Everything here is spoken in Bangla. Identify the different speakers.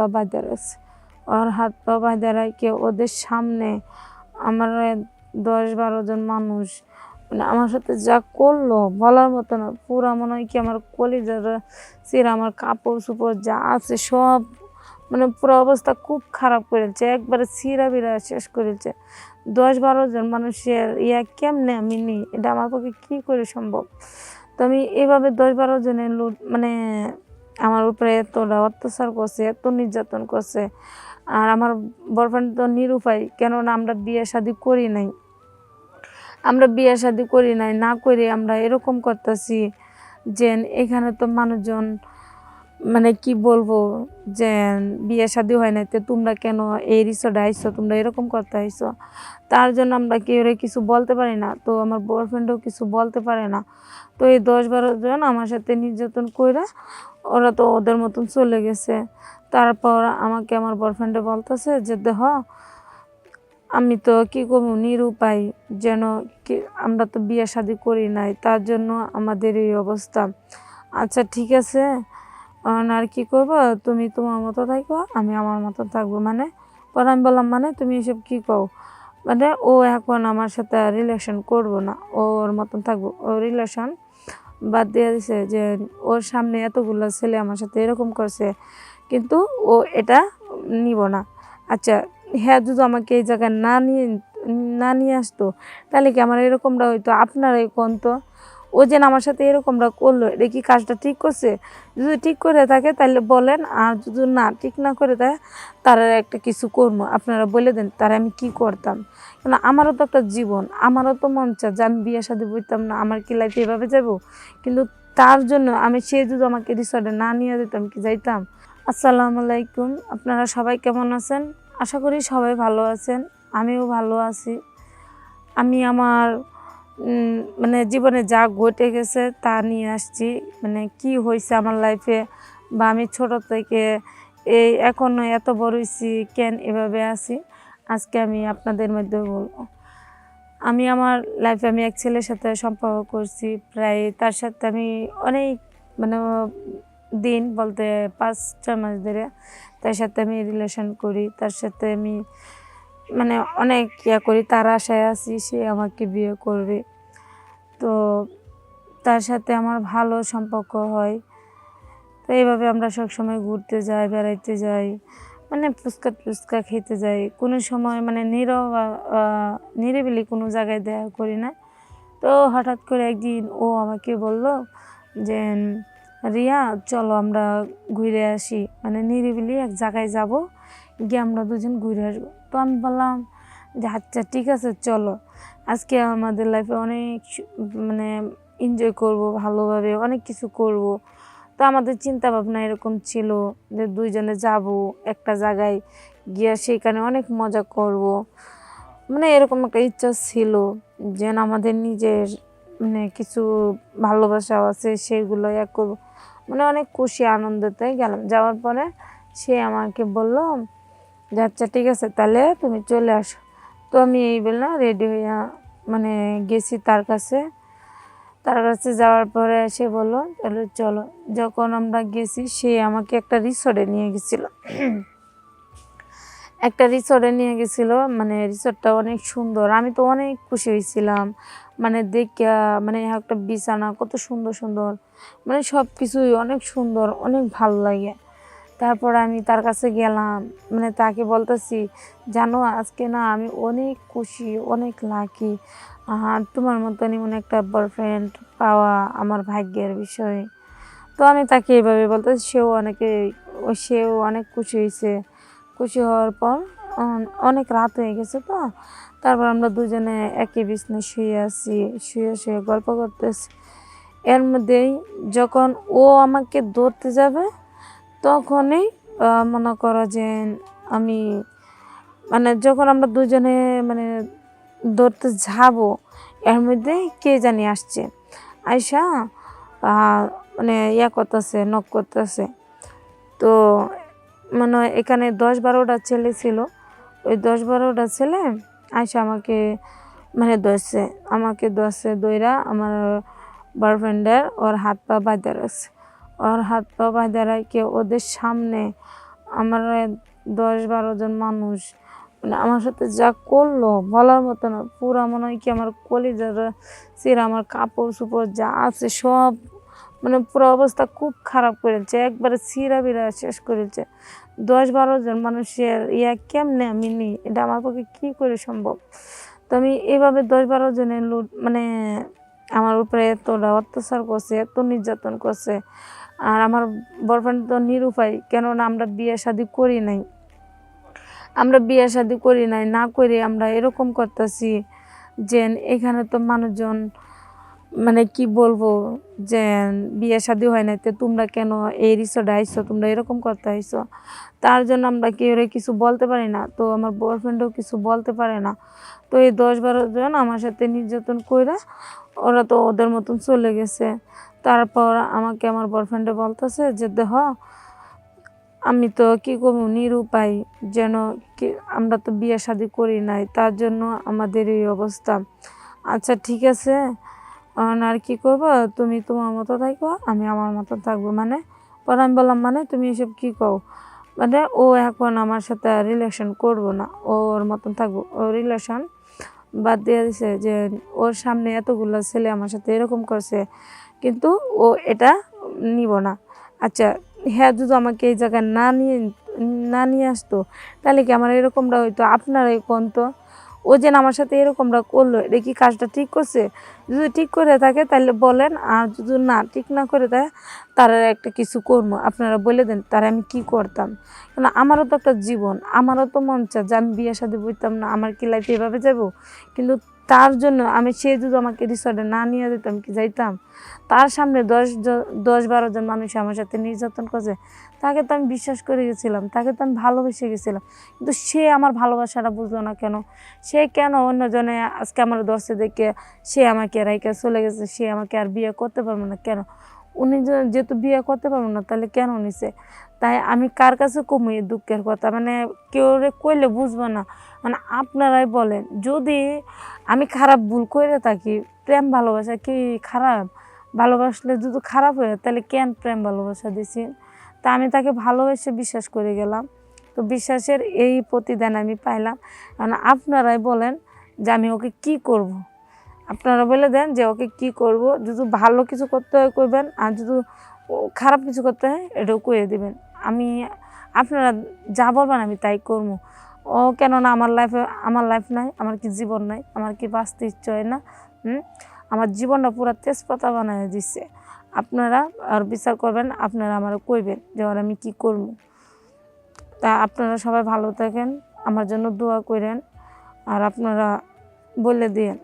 Speaker 1: পা বাঁধা রাখছে ওর হাত পা বাঁধা রাখে ওদের সামনে আমার দশ বারো জন মানুষ। মানে আমার সাথে যা করল বলার মতো না, পুরা মনে হয় কি আমার কলিজার চিরা আমার কাপড় চোপড় যা আছে সব মানে পুরো অবস্থা খুব খারাপ করেছে একবারে চিরা বিরা শেষ করেছে দশ বারো জন মানুষের ইয়া কেমনে আমি নিই? এটা আমার পক্ষে কী করে সম্ভব? তো আমি এভাবে দশ বারো জনের লুট মানে আমার উপরে এতটা অত্যাচার করছে, এত নির্যাতন করছে। আর আমার বয়ফ্রেন্ড তো নিরুপায়, কেননা আমরা বিয়ে শাদি করি নাই। আমরা বিয়ে শাদি করি নাই, না করে আমরা এরকম করতেছি যে এখানে তো মানুষজন মানে কি বলব, যে বিয়ে শাদি হয় নাই, তো তোমরা কেন এই রিসোর্টে আইসো তোমরা এরকম করতে আইসো তার জন্য আমরা কেউ কিছু বলতে পারি না? তো আমার বয়ফ্রেন্ডও কিছু বলতে পারে না। তো এই দশ বারো জন আমার সাথে নির্যাতন কইরা ওরা তো ওদের মতন চলে গেছে। তারপর আমাকে আমার বয়ফ্রেন্ডে বলতেছে যে, দেহ, আমি তো কি করব? নিরুপায় যেন কি, আমরা তো বিয়ে শাদি করি নাই, তার জন্য আমাদের এই অবস্থা। আচ্ছা ঠিক আছে। আর কি করব? তুমি তোমার মতো থাকো, আমি আমার মতো থাকব। মানে পরে আমি বললাম মানে তুমি এসব কি কও? মানে ও এখন আমার সাথে রিলেশন করব না। ওর মতন থাকব। ও রিলেশন বাদ দিয়ে দিছে যে ওর সামনে এতগুলো ছেলে আমার সাথে এরকম করছে, কিন্তু ও এটা নিব না। আচ্ছা হ্যাঁ যদি আমাকে এই জায়গায় না নিয়ে না নিয়ে আসতো, তাহলে কি আমার এরকমটা হইতো? আপনারাই কোন তো? ও যেন আমার সাথে এরকমটা করল, এটা কি কাজটা ঠিক করছে? যদি ঠিক করে থাকে তাহলে বলেন, আর যদি না ঠিক না করে দেয় তারা একটা কিছু করব। আপনারা বলে দেন তারা আমি কি করতাম? কেন আমারও তো একটা জীবন, আমারও তো মন চায় যে আমি বিয়ে শাদি বইতাম না, আমার কি লাইফ এভাবে যাব? কিন্তু তার জন্য আমি সে যদি আমাকে রিসর্টে না নিয়ে যেতাম কি যাইতাম? আসসালামু আলাইকুম, আপনারা সবাই কেমন আছেন? আশা করি সবাই ভালো আছেন, আমিও ভালো আছি। আমি আমার মানে জীবনে যা ঘটে গেছে তা নিয়ে আসছি। মানে কি হয়েছে আমার লাইফে বা আমি ছোট থেকে এই এখনও এত বড় হয়েছি কেন এভাবে আছি? আজকে আমি আপনাদের মধ্যে বলব। আমি আমার লাইফে আমি এক ছেলের সাথে সম্পর্ক করছি। প্রায় তার সাথে আমি অনেক মানে দিন বলতে পাঁচ, ছয় মাস ধরে তার সাথে আমি রিলেশন করি। তার সাথে আমি মানে অনেক ইয়া করি। তার আশায় আছি সে আমাকে বিয়ে করবে। তো তার সাথে আমার ভালো সম্পর্ক হয়। তো এইভাবে আমরা সবসময় ঘুরতে যাই, বেড়াইতে যাই মানে ফুচকা টুচকা খেতে যাই। কোনো সময় মানে নীরব নিরিবিলি কোনো জায়গায় দেখা করি না। তো হঠাৎ করে একদিন ও আমাকে বলল যে, রিয়া, চলো আমরা ঘুরে আসি। মানে নিরিবিলি এক জায়গায় যাব, গিয়ে আমরা দুজন ঘুরে আসব। তো আমি বললাম যে আচ্ছা ঠিক আছে, চলো। আজকে আমাদের লাইফে অনেক মানে এনজয় করব, ভালোভাবে অনেক কিছু করব। তো আমাদের চিন্তা ভাবনা এরকম ছিল যে, দুইজনে যাব একটা জায়গায় গিয়ে সেখানে অনেক মজা করব। মানে এরকম একটা ইচ্ছা ছিল যেন আমাদের নিজের মানে কিছু ভালোবাসাও আছে, সেগুলো এক করব মানে অনেক খুশি আনন্দতে গেলাম। যাওয়ার পরে সে আমাকে বলল যে আচ্ছা ঠিক আছে, তাহলে তুমি চলে আসো। তো আমি এই বললাম রেডি হইয়া মানে গেছি তার কাছে। তার কাছে যাওয়ার পরে সে বলল, তাহলে চলো। যখন আমরা গেছি, সে আমাকে একটা রিসোর্টে নিয়ে গেছিল। একটা রিসোর্টে নিয়ে গেছিল মানে রিসোর্টটা অনেক সুন্দর। আমি তো অনেক খুশি হয়েছিলাম। মানে দেখা মানে একটা বিছানা কত সুন্দর সুন্দর। মানে সব কিছুই অনেক সুন্দর, অনেক ভালো লাগে। তারপর আমি তার কাছে গেলাম। মানে তাকে বলতেছি, জানো, আজকে না আমি অনেক খুশি, অনেক লাকি আর তোমার মতনই মনে একটা বয়ফ্রেন্ড পাওয়া আমার ভাগ্যের বিষয়। তো আমি তাকে এইভাবে বলতে সেও অনেকে, সেও অনেক খুশি হয়েছে। খুশি হওয়ার পর অনেক রাত হয়ে গেছে তো। তারপর আমরা দুজনে একই বিছনায় শুয়ে আছি, শুয়ে শুয়ে গল্প করতেছি। এর মধ্যেই যখন ও আমাকে ধরতে যাবে তখনই মনে করো যে আমি মানে যখন আমরা দুজনে মানে ধরতে যাব, এর মধ্যে কে জানি আসছে। আয়সা মানে ইয়া করতেছে নক করতেছে। তো মানে এখানে দশ বারোটা ছেলে ছিল। ওই দশ বারোটা ছেলে আয়সা আমাকে মানে ধরছে। আমাকে ধরছে দইরা আমার বয়ফ্রেন্ডের ওর হাত পা বাঁধা রাখছে। ওর হাত পা বাঁধা রাখে ওদের সামনে আমার দশ বারো জন মানুষ। মানে আমার সাথে যা করল বলার মতো না, পুরা মনে হয় কি আমার কলিজার সিরা, আমার কাপড় চোপড় যা আছে সব মানে পুরো অবস্থা খুব খারাপ করেছে একবারে সিরা বিরা শেষ করেছে দশ বারো জন মানুষের ইয়া কেমনে আমি নিই? এটা আমার পক্ষে কী করে সম্ভব? তো আমি এভাবে দশ বারো জনের লুট মানে আমার উপরে এতটা অত্যাচার করছে, এত নির্যাতন করছে আর আমার বয়ফ্রেন্ড তো নিরুপায়, কেননা আমরা বিয়ে শাদি করি নাই। আমরা বিয়ে শাদি করি নাই, না করে আমরা এরকম করতেছি যে এখানে তো মানুষজন মানে কি বলব, যে বিয়ে শাদি হয় নাই, তো তোমরা কেন এই রিসোর্টে আইসো? তোমরা এরকম করতে আইসো? তার জন্য আমরা কি কেউ কিছু বলতে পারি না? তো আমার বয়ফ্রেন্ডও কিছু বলতে পারে না। তো এই দশ বারো জন আমার সাথে নির্যাতন কইরা ওরা তো ওদের মতন চলে গেছে। তারপর আমাকে আমার বয়ফ্রেন্ডে বলতেছে যে, দেহ, আমি তো কী করব? নিরুপায়, যেন কি, আমরা তো বিয়ে শাদি করি নাই। তার জন্য আমাদের এই অবস্থা। আচ্ছা ঠিক আছে। আর কি করব? তুমি তোমার মতো থাকব, আমি আমার মতো থাকব। মানে পরে আমি বললাম মানে তুমি এসব কি কও? মানে ও এখন আমার সাথে রিলেশন করব না। ওর মতন থাকব। ও রিলেশন বাদ দিয়ে দিছে যে, ওর সামনে এতগুলো ছেলে আমার সাথে এরকম করছে, কিন্তু ও এটা নিব না। আচ্ছা হ্যাঁ যদি আমাকে এই জায়গায় না নিয়ে না নিয়ে আসতো, তাহলে কি আমার এরকমটা হইতো? আপনারাই কোন তো? ও যেন আমার সাথে এরকমটা করল, এটা কি কাজটা ঠিক করছে? যদি ঠিক করে থাকে তাহলে বলেন, আর যদি না ঠিক না করে দেয়, তারা একটা কিছু করব। আপনারা বলে দেন, তারা আমি কি করতাম? কেন আমারও তো একটা জীবন, আমারও তো মন চায় যে আমি বিয়ে শাদি বইতাম না, আমার কি লাইফ এভাবে যাব? কিন্তু তার জন্য আমি সে যদি আমাকে রিসর্টে না নিয়ে যেত, আমি কি যাইতাম? তার সামনে দশ দশ বারো জন মানুষ আমার সাথে নির্যাতন করছে। তাকে তো আমি বিশ্বাস করে গেছিলাম, তাকে তো আমি ভালোবেসে গেছিলাম। কিন্তু সে আমার ভালোবাসাটা বুঝলো না কেন? সে কেন অন্যজনে আজকে আমার দর্শে দেখে সে আমাকে রাইকা চলে গেছে, সে আমাকে আর বিয়ে করতে পারবে না কেন? উনি যেহেতু বিয়ে করতে পারব না, তাহলে কেন নিছে? তাই আমি কার কাছে কমই দুঃখের কথা? মানে কেউ কইলে বুঝব না। মানে আপনারাই বলেন, যদি আমি খারাপ ভুল করে থাকি, প্রেম ভালোবাসা কি খারাপ? ভালোবাসলে যদি খারাপ হয় তাহলে কেন প্রেম ভালোবাসা দিছি? তা আমি তাকে ভালোবেসে বিশ্বাস করে গেলাম। তো বিশ্বাসের এই প্রতিদান আমি পাইলাম। কারণ আপনারাই বলেন যে আমি ওকে কি করব। আপনারা বলে দেন যে ওকে কি করব, যদি ভালো কিছু করতে হয় করবেন আর যদি খারাপ কিছু করতে হয় এটাও কয়ে দেবেন। আমি, আপনারা যা বলবেন আমি তাই করব। ও কেননা আমার লাইফে আমার লাইফ নাই, আমার কি জীবন নাই, আমার কি বাঁচতে ইচ্ছে হয় না আমার জীবনটা পুরো তেজপাতা বানিয়ে দিচ্ছে আপনারা আর বিচার করবেন, আপনারা আমার কইবেন যে ওর আমি কি করব। তা আপনারা সবাই ভালো থাকেন, আমার জন্য দোয়া করেন, আর আপনারা বলে দিয়েন।